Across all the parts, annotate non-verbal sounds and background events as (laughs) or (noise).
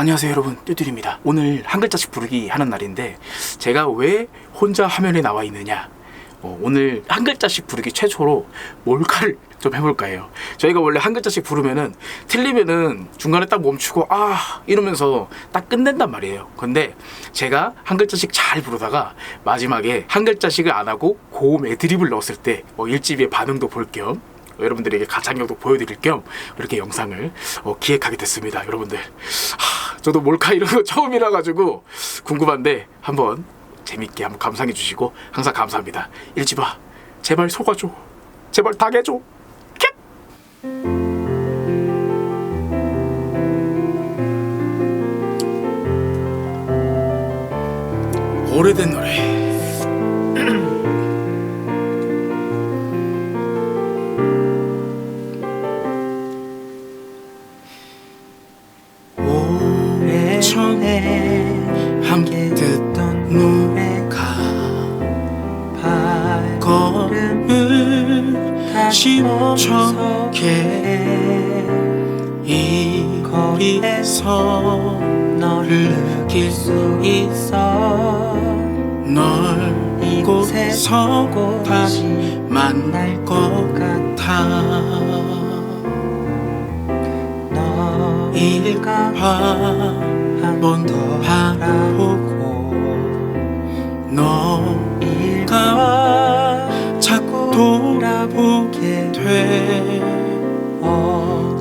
안녕하세요 여러분. 뚜뚜입니다. 오늘 한 글자씩 부르기 하는 날인데 제가 왜 혼자 화면에 나와 있느냐? 어, 오늘 한 글자씩 부르기 최초로 몰카를 좀 해볼까 해요? 저희가 원래 한 글자씩 부르면은 틀리면은 중간에 딱 멈추고 아 이러면서 딱 끝낸단 말이에요. 근데 제가 한 글자씩 잘 부르다가 마지막에 한 글자씩을 안 하고 고음 애드립을 넣었을 때 어, 일집의 반응도 볼겸 여러분들에게 가창력도 보여드릴 겸 이렇게 영상을 어, 기획하게 됐습니다. 여러분들, 하, 저도 몰카 이런 거 (laughs) 처음이라 가지고 궁금한데 한번 재밌게 한번 감상해 주시고 항상 감사합니다. 일지마, 제발 속아줘, 제발 당해줘. 캣! 오래된 노래. 발걸음을 힘차게 이 거리에서 너를 느낄 수 있어. 널 이곳에서 다시 만날 것 같아. 너일까 한번 더 바라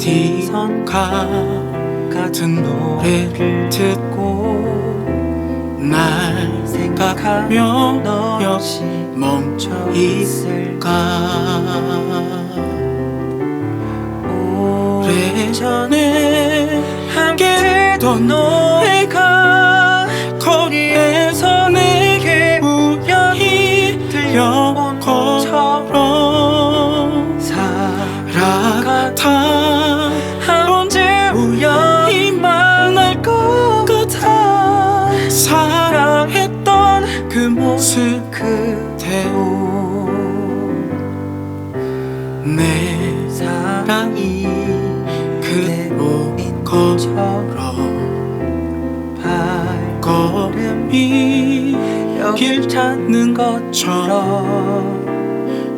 어디선가 같은 노래를 듣고 날 생각하며 너 역시 멈춰 있을까? 오래전에 내 사랑이 그대로인 것처럼 발걸음이 길 찾는 것처럼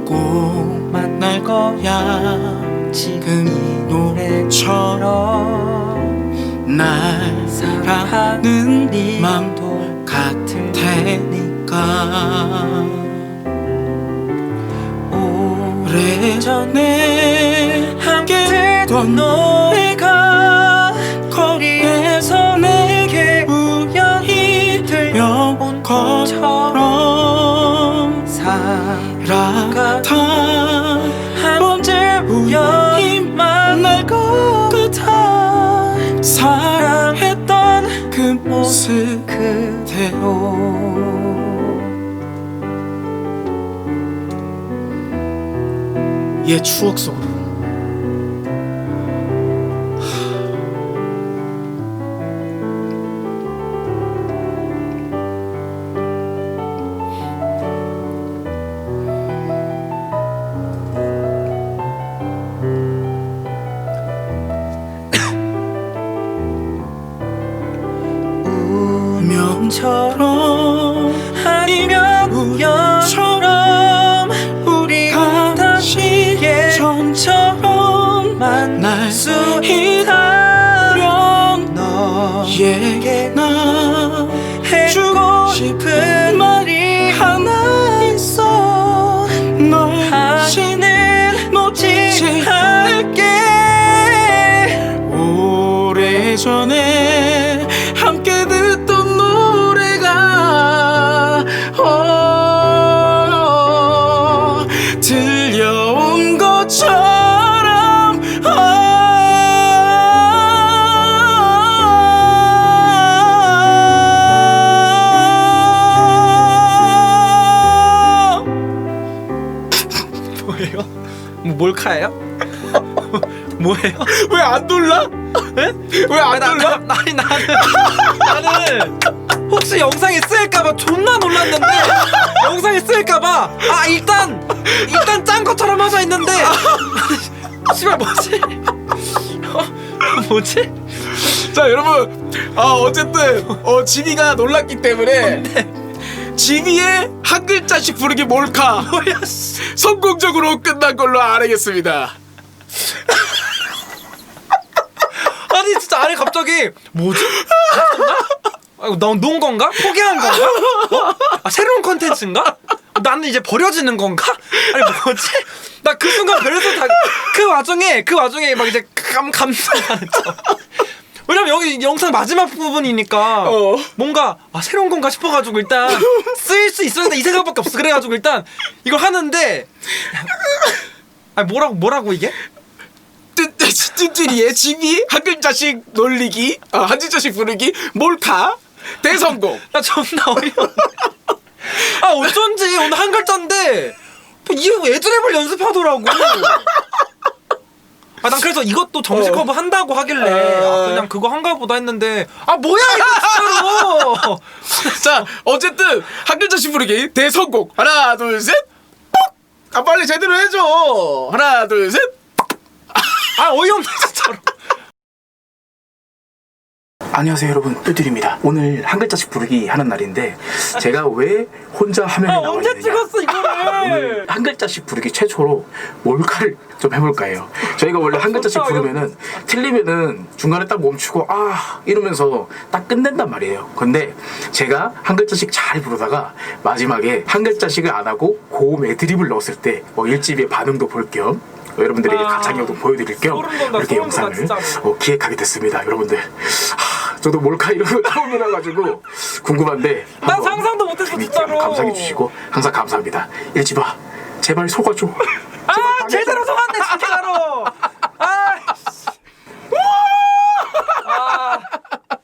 꼭 만날 거야. 지금 이 노래처럼 날 사랑하는 네 맘도 같을 테니까 전에 함께 듣던 노래가 거리에서 내게 우연히 들려온 것처럼 살아가다. 한 번쯤 우연히 만날 것 같아 사랑했던 그 모습 그대로 옛 추억 속으로. 운명처럼 아니면 우연 만날 수 있다면 너에게 나 해주고 싶은 말이 하나 있어. 널 다시는 놓지 않을게 오래전에 몰카예요? (laughs) 뭐예요? 왜 안 놀라? 왜 왜안 나, 놀라? 나, 아니 나는 나는 혹시 영상에 쓰일까봐 존나 놀랐는데 영상에 쓰일까봐 아 일단 일단 짠 것처럼 하자 했는데 (laughs) 씨발 뭐지? 어? (laughs) 뭐지? 자 여러분 아 어쨌든 어 지비가 놀랐기 때문에 지비의 한 글자씩 부르기 몰카 성공적으로 끝난 걸로 알겠습니다. 아니 진짜 아니 갑자기 뭐지? 아, 나논 건가? 포기한 건가? 어? 아, 새로운 컨텐츠인가? 나는 이제 버려지는 건가? 아니 뭐지? 나 그 순간 별에서 다그 와중에 그 와중에 막 이제 감 감동하는 척. 여기 영상 마지막 부분이니까 어. 뭔가 아 새로운 건가 싶어가지고 일단 (laughs) 쓰일 수 있었는데 이 생각밖에 없어 그래가지고 일단 이걸 하는데 (laughs) 아 뭐라고 뭐라고 이게? 찐찐이의 지비 한 글자씩 놀리기 아, 한 글자씩 부르기 몰카 대성공. (laughs) 나 존나 어이없네. 아 어쩐지 오늘 한 글자인데 뭐이 애드랩을 연습하더라고. 아 난 그래서 이것도 정식 어. 커버 한다고 하길래 아. 아, 그냥 그거 한가 보다 했는데 아 뭐야 이거 진짜로 (laughs) 자 어쨌든 한 글자씩 부르기 대성공. 하나 둘 셋. 뻑! 아 빨리 제대로 해줘. 하나 둘 셋. 아 어이없네 진짜로 안녕하세요 여러분. 뚜들입니다. 오늘 한 글자씩 부르기 하는 날인데 제가 왜 혼자 화면에 아 나와 언제 있느냐. 찍었어 이거를? 오늘 한 글자씩 부르기 최초로 몰카를 좀 해볼까 해요? 저희가 원래 한 글자씩 부르면은 틀리면은 중간에 딱 멈추고 아 이러면서 딱 끝낸단 말이에요. 근데 제가 한 글자씩 잘 부르다가 마지막에 한 글자씩을 안 하고 고음 애드립을 넣었을 때 뭐 일집의 반응도 볼겸 여러분들에게 아, 가창력도 보여드릴 겸 소름 이렇게 소름 영상을. 어, 기획하게 됐습니다 여러분들. 하, 저도 몰카 이런 거 처음이라 가지고 궁금한데 난 한번 상상도 못했어, 재밌게 진짜로. 감상해 주시고 항상 감사합니다. 일지봐 제발 속아줘. 아 제대로 속았네 진짜로 (laughs)